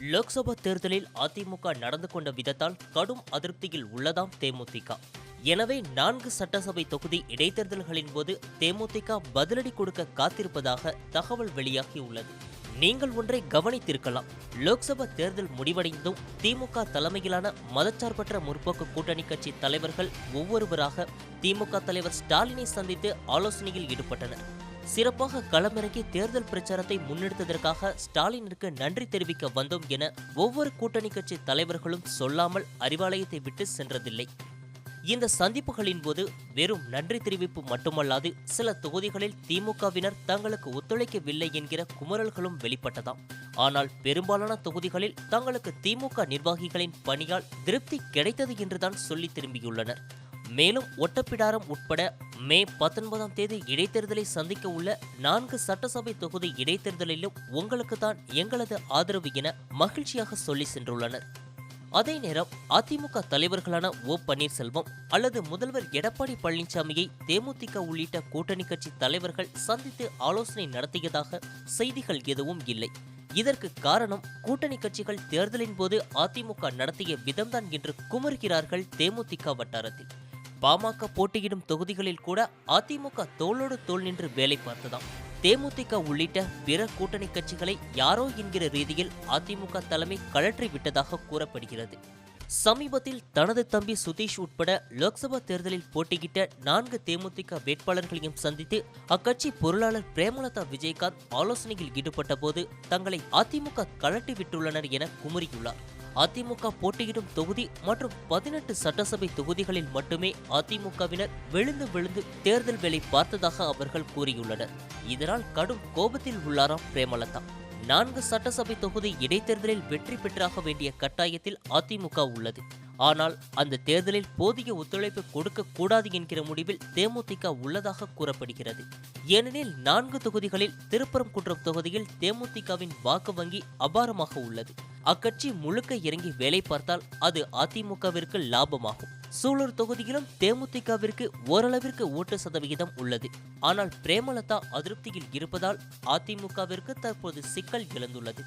லோக்சபா தேர்தலில் அதிமுக நடந்து கொண்ட விதத்தால் கடும் அதிருப்தியில் உள்ளதாம் தேமுதிக. எனவே நான்கு சட்டசபை தொகுதி இடைத்தேர்தல்களின் போது தேமுதிக பதிலடி கொடுக்க காத்திருப்பதாக தகவல் வெளியாகியுள்ளது. நீங்கள் ஒன்றை கவனித்திருக்கலாம் லோக்சபா தேர்தல் முடிவடைந்தும் திமுக தலைமையிலான மதச்சார்பற்ற முற்போக்கு கூட்டணி கட்சி தலைவர்கள் ஒவ்வொருவராக திமுக தலைவர் ஸ்டாலினை சந்தித்து ஆலோசனையில் ஈடுபட்டனர். சிறப்பாக களமிறங்கி தேர்தல் பிரச்சாரத்தை முன்னெடுத்ததற்காக ஸ்டாலினிற்கு நன்றி தெரிவிக்க வந்தோம் என ஒவ்வொரு கூட்டணி கட்சி தலைவர்களும் சொல்லாமல் அறிவாலயத்தை விட்டு சென்றதில்லை. இந்த சந்திப்புகளின் போது வெறும் நன்றி தெரிவிப்பு மட்டுமல்லாது சில தொகுதிகளில் திமுகவினர் தங்களுக்கு ஒத்துழைக்கவில்லை என்கிற குமரல்களும் வெளிப்பட்டதாம். ஆனால் பெரும்பாலான தொகுதிகளில் தங்களுக்கு திமுக நிர்வாகிகளின் பணியால் திருப்தி கிடைத்தது என்றுதான் சொல்லி திரும்பியுள்ளனர். மேலும் ஒட்டப்பிடாரம் உட்பட மே பத்தொன்பதாம் தேதி இடைத்தேர்தலை சந்திக்க உள்ள நான்கு சட்டசபை தொகுதி இடைத்தேர்தலிலும் உங்களுக்கு தான் எங்களது ஆதரவு என மகிழ்ச்சியாக சொல்லி சென்றுள்ளனர். அதே நேரம் அதிமுக தலைவர்களான ஓ பன்னீர்செல்வம் அல்லது முதல்வர் எடப்பாடி பழனிசாமியை தேமுதிக உள்ளிட்ட கூட்டணி கட்சி தலைவர்கள் சந்தித்து ஆலோசனை நடத்தியதாக செய்திகள் எதுவும் இல்லை. இதற்கு காரணம் கூட்டணி கட்சிகள் தேர்தலின் போது அதிமுக நடத்திய விதம்தான் என்று குமர்கிறார்கள் தேமுதிக வட்டாரத்தில். பாமக போட்டியிடும் தொகுதிகளில் கூட அதிமுக தோளோடு தோள் நின்று வேலை பார்த்ததாம். தேமுதிக உள்ளிட்ட பிற கூட்டணி கட்சிகளை யாரோ என்கிற ரீதியில் அதிமுக தலைமை கழற்றி விட்டதாக கூறப்படுகிறது. சமீபத்தில் தனது தம்பி சுதீஷ் உட்பட லோக்சபா தேர்தலில் போட்டியிட்ட நான்கு தேமுதிக வேட்பாளர்களையும் சந்தித்து அக்கட்சி பொருளாளர் பிரேமலதா விஜயகாந்த் ஆலோசனையில் ஈடுபட்ட போது தங்களை அதிமுக கழட்டி விட்டுள்ளனர் என குமுறியுள்ளார். அதிமுக போட்டியிடும் தொகுதி மற்றும் பதினெட்டு சட்டசபை தொகுதிகளில் மட்டுமே அதிமுகவினர் விழுந்து விழுந்து தேர்தல் வேலை பார்த்ததாக அவர்கள் கூறியுள்ளனர். இதனால் கடும் கோபத்தில் உள்ளாராம் பிரேமலதா. நான்கு சட்டசபை தொகுதி இடைத்தேர்தலில் வெற்றி பெற்றாக வேண்டிய கட்டாயத்தில் அதிமுக உள்ளது. ஆனால் அந்த தேர்தலில் போதிய ஒத்துழைப்பு கொடுக்க கூடாது என்கிற முடிவில் தேமுதிக உள்ளதாக கூறப்படுகிறது. ஏனெனில் நான்கு தொகுதிகளில் திருப்பரங்குன்றம் தொகுதியில் தேமுதிகவின் வாக்கு வங்கி அபாரமாக உள்ளது. அக்கட்சி முழுக்க இறங்கி வேலை பார்த்தால் அது அதிமுகவிற்கு லாபமாகும். சூலூர் தொகுதியிலும் தேமுதிகவிற்கு ஓரளவிற்கு ஓட்டு சதவிகிதம் உள்ளது. ஆனால் பிரேமலதா அதிருப்தியில் இருப்பதால் அதிமுகவிற்கு தற்போது சிக்கல் எழுந்துள்ளது.